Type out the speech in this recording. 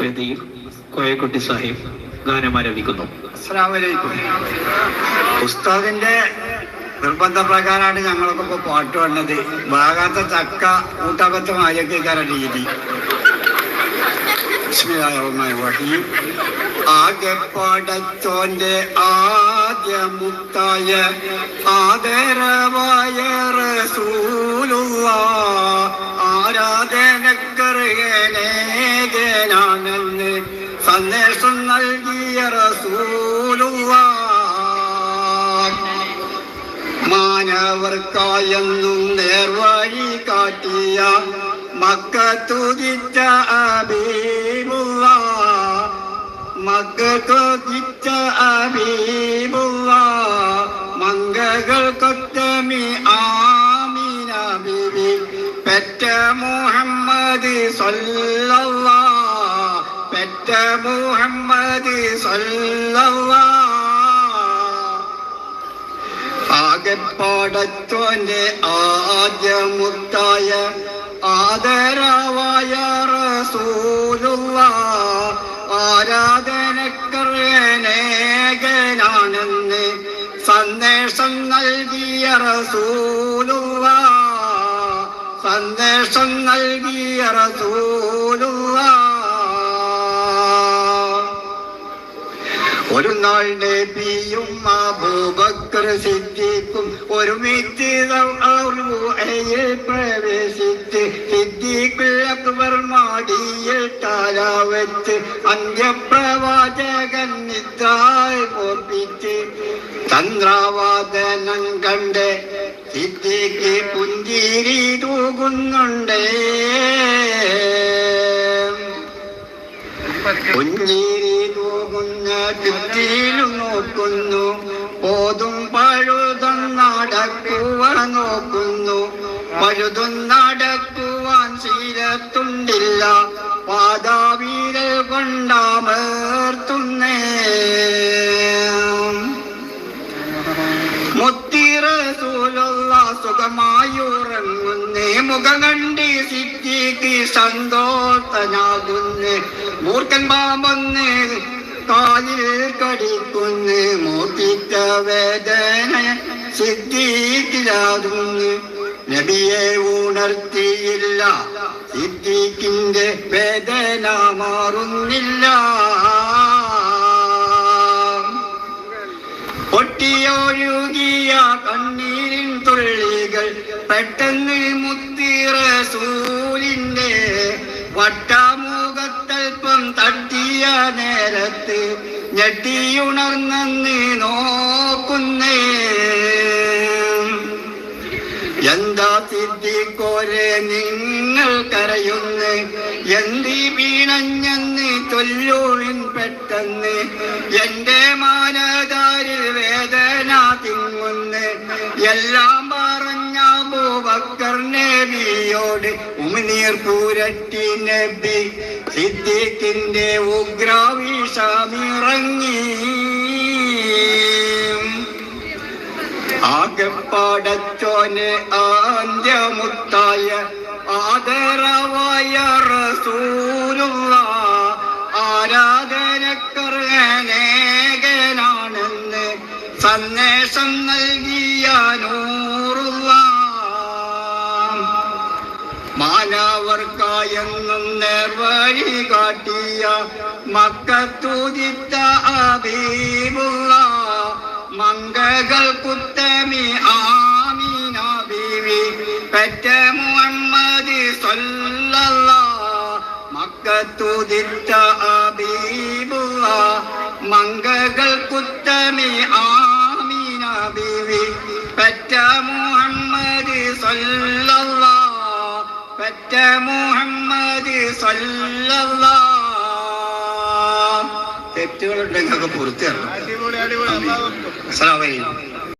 വേദിയിൽ കോയക്കുട്ടി സാഹിബ് ഗാനം ആരംഭിക്കുന്നു പുസ്തകത്തിന്റെ ഉസ്താദിന്റെ നിർബന്ധപ്രകാരമാണ് ഞങ്ങളൊക്കെ ഇപ്പൊ പാട്ട് വന്നത് വാകാത്ത ചക്ക കൂട്ടകത്ത് മാലിക്കാര രീതി. ആകെ ആദ്യ മുത്തായ ആദരവായ സന്ദേശം നൽകിയ റസൂലുള്ള. മാനവർക്കായെന്നും നേർവഴി കാട്ടിയ മക്കത്തുതിച്ച മക്ക തുതിച്ച അബീബുള്ള. മംഗകൾ കൊത്തമി ആമീന ബിബി പെറ്റ മുഹമ്മദ് സല്ലല്ലാ പെറ്റ മുഹമ്മദ് സല്ലല്ലാ ആകെപ്പാടത്തോന്റെ ആദ്യമുത്തായ ആദരവായ റസൂലുള്ള ആരാധനക്കറേനേകനാണെന്ന് സന്ദേശം നൽകിയ റസൂലുള്ള സന്ദേശം നൽകിയ റസൂലുള്ള ഒരു നാൾ നബിയും അബൂബക്കർ സിദ്ദീഖും ഒരുമിച്ച് പ്രവേശിച്ച് സിദ്ദീഖുൽ അക്ബർ മാടിയിൽ താലാവച്ച് അന്ത്യപ്രവാചകൻ നിദ്രായി ഓർപ്പിച്ച് ചന്ദ്രാവാദനം കണ്ട് സിദ്ദീഖ് പുഞ്ചിരി തൂകുന്നുണ്ടേ. പുഞ്ചിരി ചുറ്റിലും നോക്കുന്നു. പോതും പഴുതും നടക്കുവാൻ നോക്കുന്നു. പഴുതും നടക്കുവാൻ ശീലത്തുണ്ടില്ല. പാതാവീരൽ കൊണ്ടാമേർത്തുന്നേ മുത്തിറസൂലുള്ള സുഖമായി ഉറങ്ങുന്നേ മുഖം കണ്ടി സിദ്ധിക്ക് സന്തോഷനാകുന്നേ. മൂർക്കൻ പാമ്പൊന്ന് കാലിൽ കടിക്കുന്ന് മൂർത്തിച്ച വേദന സിദ്ധിക്കിലാകുന്നു. നബിയെ ഉണർത്തിയില്ല സിദ്ധിക്കിന്റെ വേദന മാറുന്നില്ല. പൊട്ടിയൊഴുകിയ കണ്ണീരിൻ തുള്ളികൾ പെട്ടെന്ന് മുത്തിറസൂലിന്റെ തട്ടിയ നേരത്ത് ഞെട്ടിയുണർന്നെന്ന് നോക്കുന്നേ. എന്താ സിദ്ധിക്കോരെ നിങ്ങൾ കരയുന്ന്? എന്തി വീണഞ്ഞെന്ന് ചൊല്ലുവിൻ പെട്ടെന്ന്? എന്റെ മാനതാരിൽ വേദന തിങ്ങുന്ന്. എല്ലാം പറഞ്ഞ ബൂബക്കർ നബിയോട് ഉമിനീർ പൂരട്ടി നബി. സിദ്ദീഖിന്റെ ഉഗ്രാവിഷമിറങ്ങി ആകെപ്പാടച്ചോന് ആന്ത്യമുത്തായ ആദരവായ റസൂലുള്ള ആരാധനക്കറേകനാണെന്ന് സന്ദേശം നൽകിയ മാനവർക്കായെന്നും നേർവഴി കാട്ടിയ മക്കത്തൂതിത്ത അബീബുള്ള മംഗകൾ കുത്തമി ആമീന ബീവി പെറ്റ മുഹമ്മദ് സല്ലല്ലാ മക്കത്തുതിത്ത അബീബുള്ള മംഗകൾ കുത്തമി ആമീന ബീവി പെറ്റ മുഹമ്മദ് സല്ലല്ലാ പെറ്റ മുഹമ്മദ് തെറ്റുകളുണ്ടെങ്കിൽ അതൊക്കെ പുറത്തു തരണം അസ്സലാമു അലൈക്കും.